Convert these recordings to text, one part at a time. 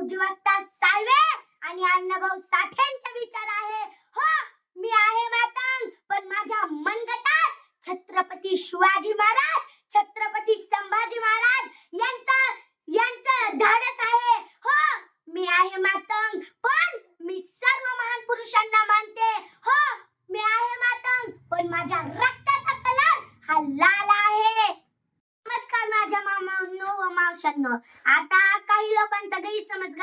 साळवे आणि अण्णाभाऊ साठेंचा विचार आहे. हो मी आहे मातंग पण माझ्या मनगटात छत्रपती शिवाजी महाराज छत्रपती संभाजी महाराज यांचा यांचं धाडस आहे. हो मी आहे मातंग पण मी सर्व महान पुरुषांना मानते. हो मी आहे मातंग पण माझ्या रक्ताचा कलर हा लाल आहे. नमस्कार माझ्या मामा नो व मावशांनो काही लोकांचा गैरसमज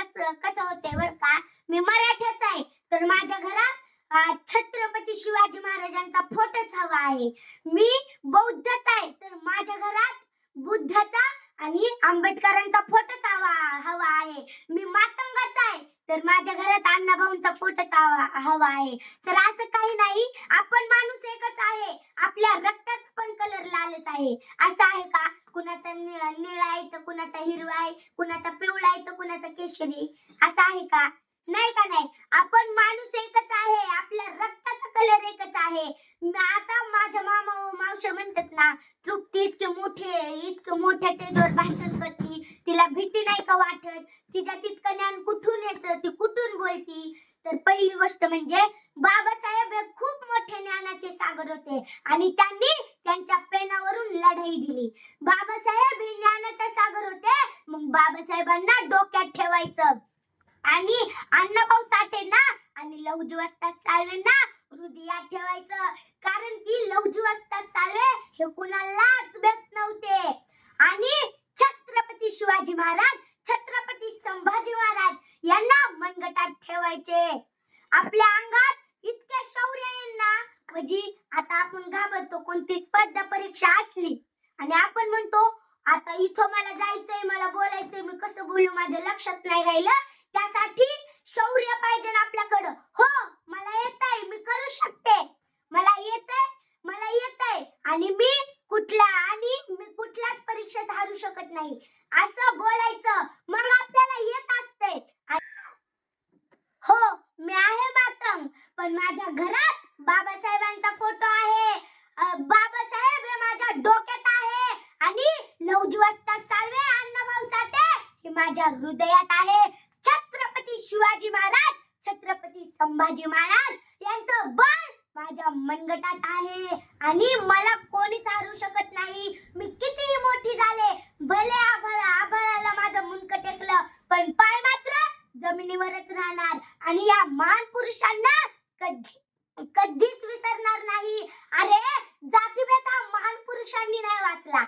कसं होते बर का? मी मराठ्याच आहे. तर माझ्या घरात छत्रपती शिवाजी महाराजांचा फोटोच हवा आहे. मी बौद्धच आहे. तर माझ्या घरात बुद्धाचा आणि आंबेडकरांचा फोटोच हवा हवा आहे. मी मातंगाचा आहे. तर माझ्या घरात अण्णाभाऊंचा फोटोच हवा हवा आहे. तर असं काही नाही. आपण माणूस एकच आहे. आपल्या रक्ताचा लालच आहे. असं आहे का? कुणाचा निळा आहे तर कुणाचा हिरवा आहे कुणाचा पिवळा आहे तर कुणाचा केशरी? असं आहे का? नाही का नाही? आपण माणूस एकच आहे. आपल्या रक्ताचा कलर एकच आहे. आता माझ्या मामा व मावशी म्हणतात ना तृप्ती इतके मोठे इतकं मोठ्या स्टेजवर भाषण करते. तिला भीती नाही का वाटत? तिच्या तितकं ज्ञान कुठून येतं? ती कुठून बोलती? तर पहिली गोष्ट म्हणजे बाबासाहेब हे खूप मोठे ज्ञानाचे सागर होते आणि त्यांनी त्यांच्या पेनावरून लढाई दिली. बाबासाहेब हे ज्ञानाचा सागर होते मग बाबासाहेबांना डोक्यात ठेवायचं. आणि अण्णाभाऊ साठेंना आणि लवजू वस्ताद साळवेंना हृदयात ठेवायचं. कारण की लवजू वस्ताद साळवे हे कुणालाच भेट नव्हते. आणि छत्रपती शिवाजी महाराज छत्रपती संभाजी महाराज यांना मनगटात ठेवायचे. आपल्या अंगात इतके शौर्य यांना ना. म्हणजे आता आपण घाबरतो कोणती स्पर्धा परीक्षा असली. आणि आपण म्हणतो आता इथं मला जायचंय मला बोलायचंय मी कसं बोलू माझ्या लक्षात नाही राहिलं. त्यासाठी शौर्य पाहिजे आपल्याकडं. हो मला येतंय मी करू शकते. मला येतंय मला येतंय. आणि मी कुठल्या आणि मी कुठल्याच परीक्षेत हारू शकत नाही. असं बोलायचं मग आपल्याला येत असते हो मी आहे मातंग पण माझ्या घरात बाबासाहेबांचा फोटो आहे. बाबासाहेब हे माझ्या डोक्यात आहे. आणि लवजू साळवे अण्णाभाऊ साठे हे माझ्या हृदयात आहे. छत्रपती शिवाजी महाराज छत्रपती संभाजी महाराज यांचं बळ माझ्या मनगटात आहे. आणि मला कोणीच हारू शकत नाही. मी कितीही मोठी झाले भले आभाळ आभाळाला माझं मुनकं टेकलं पण पाय मात्र जमिनीवरच राहणार. आणि या महान पुरुषांना कधीच विसरणार नाही. अरे जातीभेद हा महान पुरुषांनी नाही वाचला.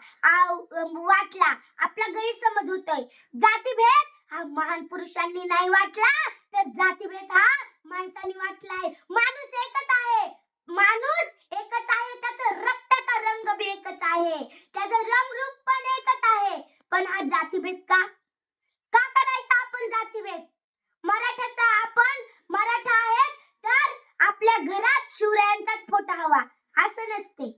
वाटला. आपला गैरसमज होतोय. जातीभेद हा महान पुरुषांनी नाही वाटला तर जातीभेद हा माणसाने वाटलाय. माणूस एकच आहे. माणूस एकच आहे त्याचं रक्ताचा रंग बी एकच आहे. त्याचं रंगरूप पण एकच आहे पण हा जातीभेद का का करायचा आपण जातीभेद मराठ्याचा आपण मराठा आहेत तर आपल्या घरात शिवरायांचाच फोटो हवा असं नसते.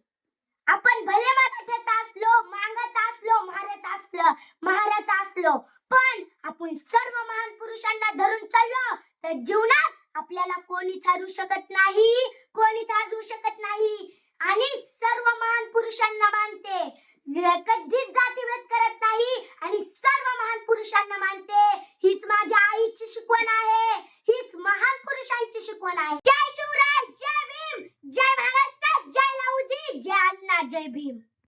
आपण भले मराठ्याचा असलो मांगाचा असलो महाराज असलो महाराचा असलो पण आपण सर्व महान पुरुषांना धरून चाललो तर जीवनात आपल्याला कोणी थारू शकत नाही कोणी थारू शकत नाही. आणि सर्व महान पुरुषांना मानते ज- कधीच जातीभेद करत नाही आणि सर्व महान पुरुषांना मानते हीच माझ्या आईची शिकवण आहे हीच महान पुरुषांची शिकवण आहे जय शिवराय जय भीम जय महाराष्ट्र जय लहुजी जय अण्णा जय भीम.